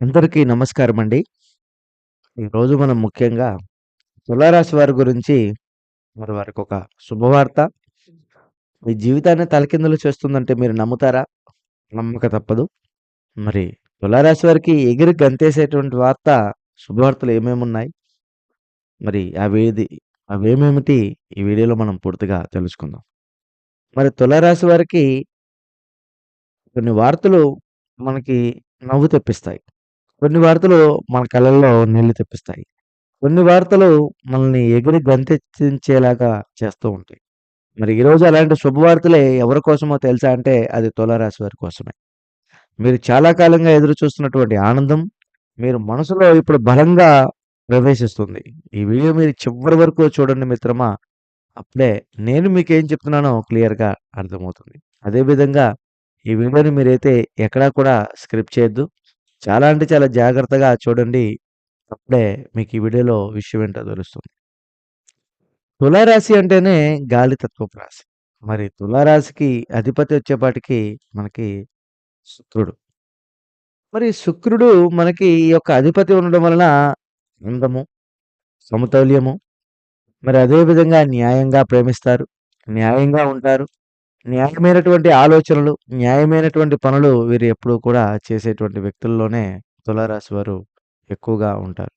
అందరికీ నమస్కారం అండి. ఈరోజు మనం ముఖ్యంగా తులారాశి వారి గురించి మరి వారికొక శుభవార్త మీ జీవితాన్ని తలకిందులు చేస్తుందంటే మీరు నమ్ముతారా? నమ్మక తప్పదు. మరి తులారాశి వారికి ఎగిరి గంతేసేటువంటి వార్త శుభవార్తలు ఏమేమున్నాయి? మరి అవేది అవేమేమిటి? ఈ వీడియోలో మనం పూర్తిగా తెలుసుకుందాం. మరి తులారాశి వారికి కొన్ని వార్తలు మనకి నవ్వు తెప్పిస్తాయి. కొన్ని వార్తలు మన కళ్ళల్లో నీళ్ళు తెప్పిస్తాయి. కొన్ని వార్తలు మనల్ని ఎగిరి గంతెత్తించేలాగా చేస్తూ ఉంటాయి. మరి ఈరోజు అలాంటి శుభవార్తలే ఎవరి కోసమో తెలుసా అంటే అది తులారాశి వారి కోసమే. మీరు చాలా కాలంగా ఎదురు చూస్తున్నటువంటి ఆనందం మీరు మనసులో ఇప్పుడు బలంగా ప్రవేశిస్తుంది. ఈ వీడియో మీరు చివరి వరకు చూడండి మిత్రమా. అప్పుడే నేను మీకేం చెప్తున్నానో క్లియర్‌గా అర్థమవుతుంది. అదేవిధంగా ఈ వీడియోని మీరైతే ఎక్కడా కూడా స్క్రిప్ట్ చేయొద్దు. చాలా అంటే చాలా జాగ్రత్తగా చూడండి. అప్పుడే మీకు ఈ వీడియోలో విషయం ఏంటో తెలుస్తుంది. తులారాశి అంటేనే గాలి తత్వపు రాశి. మరి తులారాశికి అధిపతి వచ్చేపాటికి మనకి శుక్రుడు. మరి శుక్రుడు మనకి ఈ యొక్క అధిపతి ఉండడం వలన అందము, సమతౌల్యము, మరి అదే విధంగా న్యాయంగా ప్రేమిస్తారు, న్యాయంగా ఉంటారు. న్యాయమైనటువంటి ఆలోచనలు, న్యాయమైనటువంటి పనులు వీరు ఎప్పుడూ కూడా చేసేటువంటి వ్యక్తుల్లోనే తులారాశి వారు ఎక్కువగా ఉంటారు.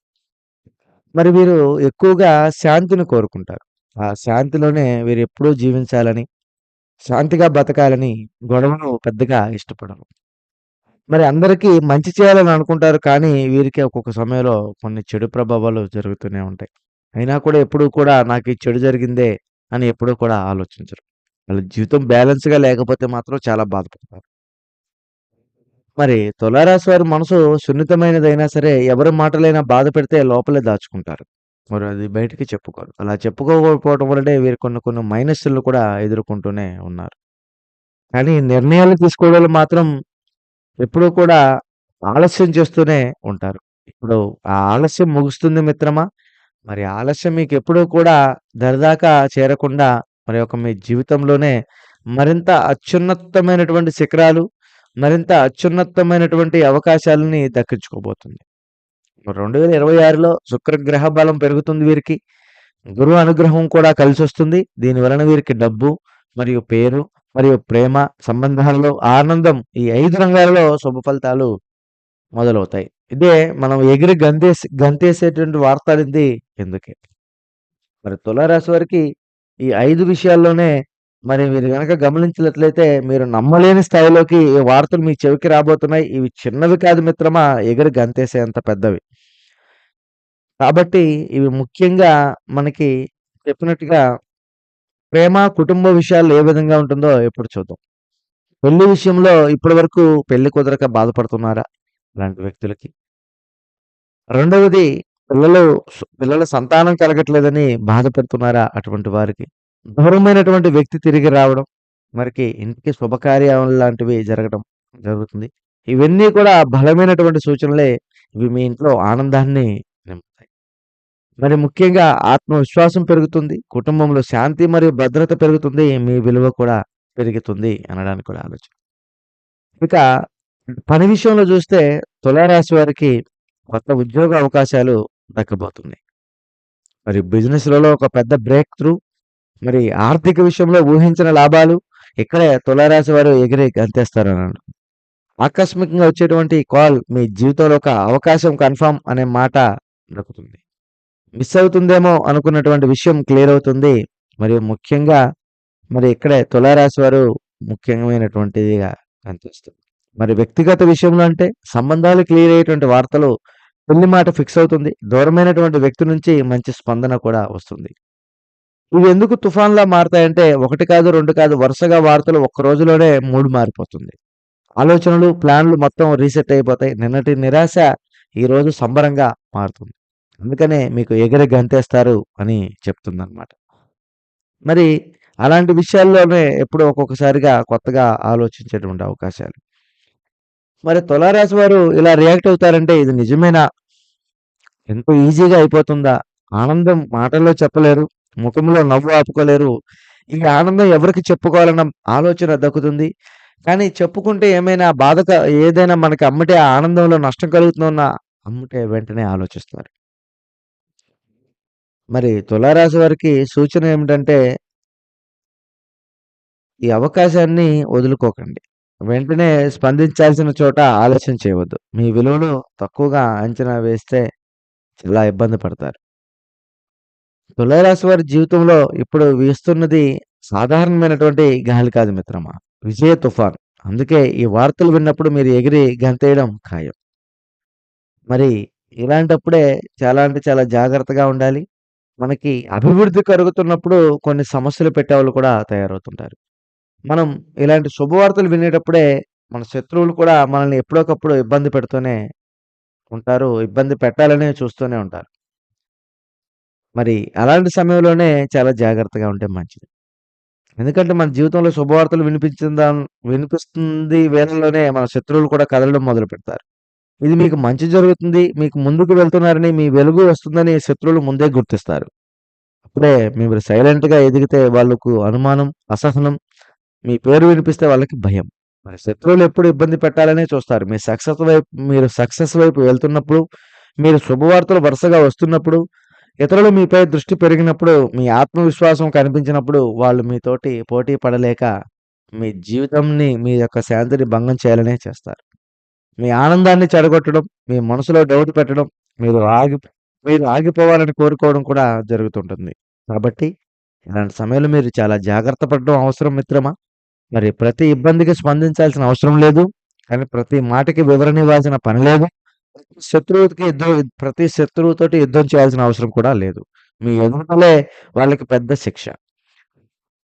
మరి వీరు ఎక్కువగా శాంతిని కోరుకుంటారు. ఆ శాంతిలోనే వీరు ఎప్పుడూ జీవించాలని, శాంతిగా బతకాలని గొడవను పెద్దగా ఇష్టపడరు. మరి అందరికీ మంచి చేయాలని అనుకుంటారు కానీ వీరికి ఒక్కొక్క సమయంలో కొన్ని చెడు ప్రభావాలు జరుగుతూనే ఉంటాయి. అయినా కూడా ఎప్పుడూ కూడా నాకు ఈ చెడు జరిగిందే అని ఎప్పుడూ కూడా ఆలోచించరు. వాళ్ళ జీవితం బ్యాలెన్స్‌గా లేకపోతే మాత్రం చాలా బాధపడతారు. మరి తులారాశి వారి మనసు సున్నితమైనదైనా సరే ఎవరి మాటలైనా బాధ పెడితే లోపలే దాచుకుంటారు. మరి అది బయటికి చెప్పుకోరు. అలా చెప్పుకోకపోవడం వల్లనే వీరు కొన్ని కొన్ని మైనస్‌లు కూడా ఎదుర్కొంటూనే ఉన్నారు. కానీ నిర్ణయాలు తీసుకోవడంలో మాత్రం ఎప్పుడూ కూడా ఆలస్యం చేస్తూనే ఉంటారు. ఇప్పుడు ఆ ఆలస్యం ముగుస్తుంది మిత్రమా. మరి ఆలస్యం మీకెప్పుడూ కూడా దరిదాకా చేరకుండా మరి యొక్క మీ జీవితంలోనే మరింత అత్యున్నతమైనటువంటి శిఖరాలు, మరింత అత్యున్నతమైనటువంటి అవకాశాలని దక్కించుకోబోతుంది. 2026లో శుక్రగ్రహ బలం పెరుగుతుంది వీరికి. గురువు అనుగ్రహం కూడా కలిసి వస్తుంది దీని వలన వీరికి డబ్బు మరియు పేరు మరియు ప్రేమ, సంబంధాలలో ఆనందం ఈ ఐదు రంగాలలో శుభ ఫలితాలు మొదలవుతాయి. ఇదే మనం ఎగిరి గంతేసి గంతేసేటువంటి వార్తలిది ఎందుకే. మరి తులారాశి వారికి ఈ ఐదు విషయాల్లోనే మరి మీరు కనుక గమనించినట్లయితే మీరు నమ్మలేని స్థాయిలోకి ఈ వార్తలు మీ చెవికి రాబోతున్నాయి. ఇవి చిన్నవి కాదు మిత్రమా ఎగిరి గంతేసేంత పెద్దవి. కాబట్టి ఇవి ముఖ్యంగా మనకి చెప్పినట్టుగా ప్రేమ, కుటుంబ విషయాలు ఏ విధంగా ఉంటుందో ఇప్పుడు చూద్దాం. పెళ్ళి విషయంలో ఇప్పటి వరకు పెళ్ళి కుదరక బాధపడుతున్నారా? ఇలాంటి వ్యక్తులకి. రెండవది పిల్లలు పిల్లల సంతానం కలగట్లేదని బాధపడుతున్నారా? అటువంటి వారికి. దూరమైనటువంటి వ్యక్తి తిరిగి రావడం, మరికి ఇంటికి శుభకార్యాలు లాంటివి జరగడం జరుగుతుంది. ఇవన్నీ కూడా బలమైనటువంటి సూచనలే. ఇవి మీ ఇంట్లో ఆనందాన్ని నింపుతాయి. మరి ముఖ్యంగా ఆత్మవిశ్వాసం పెరుగుతుంది. కుటుంబంలో శాంతి మరియు భద్రత పెరుగుతుంది. మీ విలువ కూడా పెరుగుతుంది అనడానికి కూడా ఆలోచన. ఇక పని విషయంలో చూస్తే తులారాశి వారికి కొత్త ఉద్యోగ అవకాశాలు దక్కబోతుంది మరి బిజినెస్‌లలో ఒక పెద్ద బ్రేక్ త్రూ మరి ఆర్థిక విషయంలో ఊహించిన లాభాలు ఇక్కడే తులారాశి వారు ఎగిరి గంతేస్తారన్నాడు ఆకస్మికంగా వచ్చేటువంటి కాల్ మీ జీవితంలో ఒక అవకాశం కన్ఫర్మ్ అనే మాట దక్కుతుంది. మిస్ అవుతుందేమో అనుకున్నటువంటి విషయం క్లియర్ అవుతుంది. మరియు ముఖ్యంగా మరి ఇక్కడే తులారాశి వారు ముఖ్యమైనటువంటిదిగా కనిపిస్తుంది. మరి వ్యక్తిగత విషయంలో అంటే సంబంధాలు క్లియర్ అయ్యేటువంటి వార్తలు పెళ్ళి మాట ఫిక్స్ అవుతుంది. దూరమైనటువంటి వ్యక్తి నుంచి మంచి స్పందన కూడా వస్తుంది. ఇవి ఎందుకు తుఫాన్‌లా మారతాయంటే ఒకటి కాదు, రెండు కాదు వరుసగా వార్తలు ఒక్క రోజులోనే మూడు మారిపోతుంది. ఆలోచనలు, ప్లాన్‌లు మొత్తం రీసెట్ అయిపోతాయి. నిన్నటి నిరాశ ఈరోజు సంబరంగా మారుతుంది. అందుకనే మీకు ఎగిరి గంతేస్తారు అని చెప్తుందన్నమాట. మరి అలాంటి విషయాల్లోనే ఎప్పుడో ఒక్కొక్కసారిగా కొత్తగా ఆలోచించేటువంటి అవకాశాలు. మరి తులారాశి వారు ఇలా రియాక్ట్ అవుతారంటే ఇది నిజమేనా? ఎంతో ఈజీగా అయిపోతుందా? ఆనందం మాటల్లో చెప్పలేరు. ముఖంలో నవ్వు ఆపుకోలేరు. ఈ ఆనందం ఎవరికి చెప్పుకోవాలన్న ఆలోచన దక్కుతుంది. కానీ చెప్పుకుంటే ఏమైనా బాధ ఏదైనా మనకి అమ్మటే ఆనందంలో నష్టం కలుగుతుందన్న అమ్మటే వెంటనే ఆలోచిస్తారు. మరి తులారాశి వారికి సూచన ఏమిటంటే ఈ అవకాశాన్ని వదులుకోకండి. వెంటనే స్పందించాల్సిన చోట ఆలస్యం చేయవద్దు. మీ విలువను తక్కువగా అంచనా వేస్తే చాలా ఇబ్బంది పడతారు. తులారాశి వారి జీవితంలో ఇప్పుడు వీస్తున్నది సాధారణమైనటువంటి గాలి కాదు మిత్రమా. విజయ తుఫాన్. అందుకే ఈ వార్తలు విన్నప్పుడు మీరు ఎగిరి గంతేయడం ఖాయం. మరి ఇలాంటప్పుడే చాలా అంటే చాలా జాగ్రత్తగా ఉండాలి. మనకి అభివృద్ధి కలుగుతున్నప్పుడు కొన్ని సమస్యలు పెట్టేవాళ్ళు కూడా తయారవుతుంటారు. మనం ఇలాంటి శుభవార్తలు వినేటప్పుడే మన శత్రువులు కూడా మనల్ని ఎప్పుడోకప్పుడు ఇబ్బంది పెడుతూనే ఉంటారు. ఇబ్బంది పెట్టాలని చూస్తూనే ఉంటారు. మరి అలాంటి సమయంలోనే చాలా జాగ్రత్తగా ఉంటే మంచిది. ఎందుకంటే మన జీవితంలో శుభవార్తలు వినిపించిందా వినిపిస్తుంది వేళల్లోనే మన శత్రువులు కూడా కదలడం మొదలుపెడతారు. ఇది మీకు మంచి జరుగుతుంది, మీకు ముందుకు వెళ్తున్నారని, మీ వెలుగు వస్తుందని శత్రువులు ముందే గుర్తిస్తారు. అప్పుడే మీరు సైలెంట్‌గా ఎదిగితే వాళ్ళకు అనుమానం, అసహనం, మీ పేరు వినిపిస్తే వాళ్ళకి భయం. మరి శత్రువులు ఎప్పుడు ఇబ్బంది పెట్టాలనే చూస్తారు. మీ సక్సెస్ వైపు మీరు సక్సెస్ వైపు వెళ్తున్నప్పుడు, మీరు శుభవార్తలు వరుసగా వస్తున్నప్పుడు, ఇతరులు మీపై దృష్టి పెరిగినప్పుడు, మీ ఆత్మవిశ్వాసం కనిపించినప్పుడు వాళ్ళు మీతోటి పోటీ పడలేక మీ జీవితంని, మీ యొక్క శాంతిని భంగం చేయాలనే చేస్తారు. మీ ఆనందాన్ని చెడగొట్టడం, మీ మనసులో డౌట్ పెట్టడం, మీరు ఆగి మీరు ఆగిపోవాలని కోరుకోవడం కూడా జరుగుతుంటుంది. కాబట్టి ఇలాంటి సమయంలో మీరు చాలా జాగ్రత్త పడడం అవసరం మిత్రమా. మరి ప్రతి ఇబ్బందికి స్పందించాల్సిన అవసరం లేదు. కానీ ప్రతి మాటకి వివరణ ఇవ్వాల్సిన పని లేదు. శత్రువుకి యుద్ధం ప్రతి శత్రువుతోటి యుద్ధం చేయాల్సిన అవసరం కూడా లేదు. మీ ఎదుటలే వాళ్ళకి పెద్ద శిక్ష.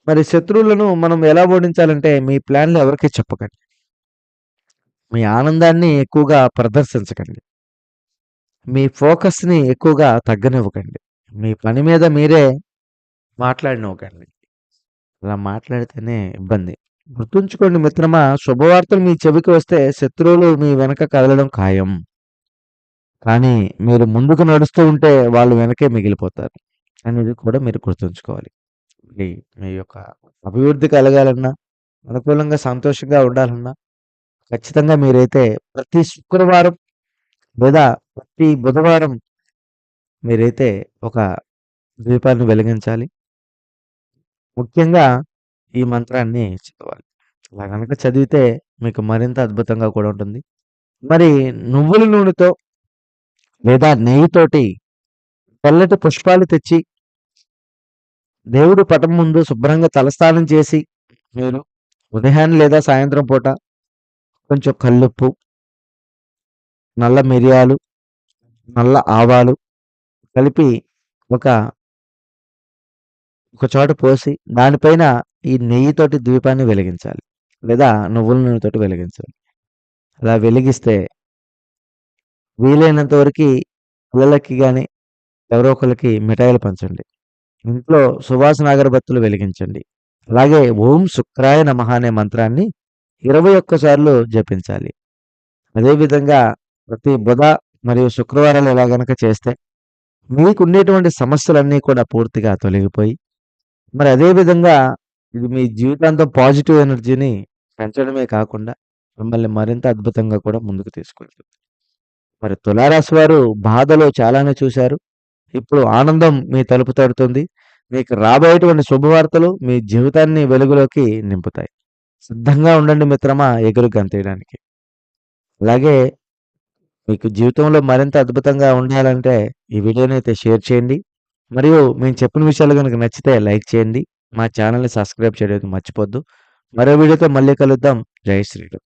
మరి శత్రువులను మనం ఎలా ఓడించాలంటే మీ ప్లాన్‌లు ఎవరికి చెప్పకండి. మీ ఆనందాన్ని ఎక్కువగా ప్రదర్శించకండి. మీ ఫోకస్‌ని ఎక్కువగా తగ్గనివ్వకండి. మీ పని మీద మీరే మాట్లాడినివ్వకండి అలా మాట్లాడితేనే ఇబ్బంది. గుర్తుంచుకోండి మిత్రమా శుభవార్తలు మీ చెవికి వస్తే శత్రువులు మీ వెనక కదలడం ఖాయం. కానీ మీరు ముందుకు నడుస్తూ ఉంటే వాళ్ళు వెనకే మిగిలిపోతారు. అనేది కూడా మీరు గుర్తుంచుకోవాలి. మీ మీ యొక్క అభివృద్ధి కలగాలన్నా, అనుకూలంగా సంతోషంగా ఉండాలన్నా ఖచ్చితంగా మీరైతే ప్రతి శుక్రవారం లేదా ప్రతి బుధవారం మీరైతే ఒక ద్వీపాన్ని వెలిగించాలి. ముఖ్యంగా ఈ మంత్రాన్ని చదవాలి. అలా కనుక చదివితే మీకు మరింత అద్భుతంగా కూడా ఉంటుంది. మరి నువ్వుల నూనెతో లేదా నెయ్యితోటి తెల్లటి పుష్పాలు తెచ్చి దేవుడి పటం ముందు శుభ్రంగా తలస్నానం చేసి మీరు ఉదయాన్నే లేదా సాయంత్రం పూట కొంచెం కల్లుప్పు నల్ల మిరియాలు, నల్ల ఆవాలు కలిపి ఒక ఒక చోట పోసి దానిపైన ఈ నెయ్యితోటి ద్వీపాన్ని వెలిగించాలి. లేదా నువ్వుల నూనెతోటి వెలిగించాలి. అలా వెలిగిస్తే వీలైనంత వరకు పిల్లలకి కానీ ఎవరో ఒకరికి మిఠాయిలు పంచండి. ఇంట్లో సువాసన అగరబత్తులు వెలిగించండి. అలాగే ఓం శుక్రాయ నమః అనే మంత్రాన్ని ఇరవై ఒక్కసార్లు జపించాలి. అదేవిధంగా ప్రతి బుధ మరియు శుక్రవారాలు ఎలా గనక చేస్తే మీకుండేటువంటి సమస్యలన్నీ కూడా పూర్తిగా తొలగిపోయి, మరి అదే విధంగా ఇది మీ జీవితాంతం పాజిటివ్ ఎనర్జీని పెంచడమే కాకుండా మిమ్మల్ని మరింత అద్భుతంగా కూడా ముందుకు తీసుకెళ్తుంది. మరి తులారాశి వారు బాధలో చాలానే చూశారు. ఇప్పుడు ఆనందం మీ తలుపు తడుతుంది. మీకు రాబోయేటువంటి శుభవార్తలు మీ జీవితాన్ని వెలుగులోకి నింపుతాయి. సిద్ధంగా ఉండండి మిత్రమా ఎగురు గంతేయడానికి. అలాగే మీకు జీవితంలో మరింత అద్భుతంగా ఉండాలంటే ఈ వీడియోని అయితే షేర్ చేయండి. మరియు మేము చెప్పిన విషయాలు కనుక నచ్చితే లైక్ చేయండి. మా ఛానల్ని సబ్స్క్రైబ్ చేయడం మర్చిపోద్దు. మరో వీడియోతో మళ్ళీ కలుద్దాం. జై శ్రీరామ్.